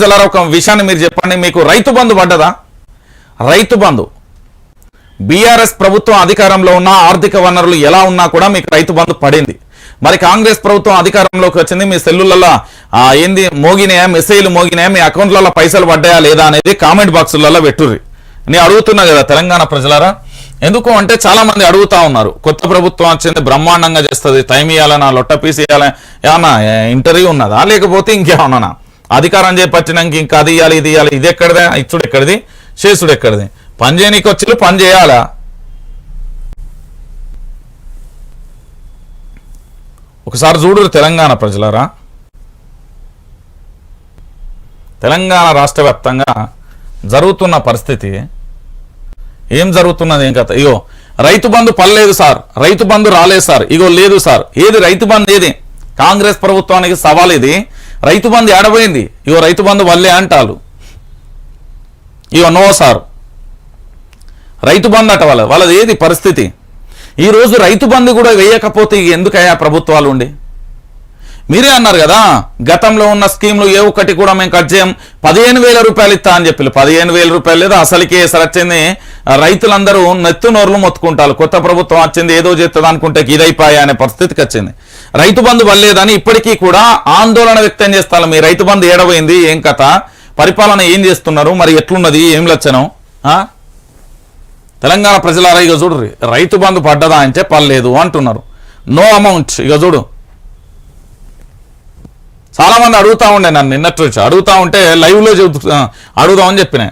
ప్రజలారా ఒక విషయాన్ని మీరు చెప్పండి. మీకు రైతు బంధు పడ్డదా? రైతు బంధు. బీఆర్ఎస్ ప్రభుత్వం అధికారంలో ఉన్న ఆర్థిక వనరులు ఎలా ఉన్నా కూడా మీకు రైతు బంధు పడింది. మరి కాంగ్రెస్ ప్రభుత్వం అధికారంలోకి వచ్చింది. మీ సెల్లులలో ఏంది మోగినాయా మెసేజ్లు మోగినాయా? మీ అకౌంట్లలో పైసలు పడ్డాయా లేదా అనేది కామెంట్ బాక్సులలో పెట్టుర్రి. నేను అడుగుతున్నా కదా తెలంగాణ ప్రజలారా? ఎందుకు అంటే చాలా మంది అడుగుతా ఉన్నారు. కొత్త ప్రభుత్వం వచ్చింది బ్రహ్మాండంగా చేస్తుంది. టైం ఇవ్వాలనా లొట్ట పీస్ ఇవ్వాలా ఏమన్నా ఇంటర్వ్యూ ఉన్నదా? లేకపోతే ఇంకేమన్నా అధికారం చేపట్టినాక ఇంకా అది ఇవ్వాలి ఇది ఇవ్వాలి ఇది ఎక్కడిదే? ఇచ్చుడు ఎక్కడిది? చేసుడు ఎక్కడిది? పని చేయనీకి వచ్చి పని చేయాలా? ఒకసారి చూడు తెలంగాణ ప్రజలారా. తెలంగాణ రాష్ట్ర వ్యాప్తంగా జరుగుతున్న పరిస్థితి ఏం జరుగుతున్నది ఏం కథ? ఇగో రైతు బంధు పర్లేదు సార్. రైతు బంధు రాలేదు సార్. ఇగో లేదు సార్. ఏది రైతు బంధు ఏది? కాంగ్రెస్ ప్రభుత్వానికి సవాల్ ఇది. రైతు బంధు ఏడబోయింది. ఇగో రైతు బంధు వల్లే అంటారు ఇగో నో సార్. రైతు బంధు అట వాళ్ళ వాళ్ళది ఏది? పరిస్థితి. ఈరోజు రైతు బంధు కూడా వేయకపోతే ఎందుకయ్యా ప్రభుత్వాలు ఉండి? మీరే అన్నారు కదా గతంలో ఉన్న స్కీమ్లు ఏ ఒక్కటి కూడా మేము కట్ చేయం. పదిహేను వేల రూపాయలు ఇస్తా అని చెప్పి పదిహేను వేల రూపాయలు లేదా అసలుకే సరచ్చింది రైతులందరూ నెత్తు నోర్లు మొత్తుకుంటారు. కొత్త ప్రభుత్వం వచ్చింది ఏదో చేస్తుంది అనుకుంటే ఇదైపోయా అనే పరిస్థితికి వచ్చింది. రైతు బంధు వల్లేదని ఇప్పటికీ కూడా ఆందోళన వ్యక్తం చేస్తారు. మీ రైతు బంధు ఏడబోయింది ఏం కథ? పరిపాలన ఏం చేస్తున్నారు? మరి ఎట్లున్నది? ఏం లచ్చనం? తెలంగాణ ప్రజలారా ఇక చూడు రైతు బంధు పడ్డదా అంటే పర్లేదు అంటున్నారు. నో అమౌంట్ ఇక చూడు. చాలా మంది అడుగుతా ఉండే నన్ను నిన్నట్టు అడుగుతా ఉంటే లైవ్లో చెబుతు అడుగుదామని చెప్పిన.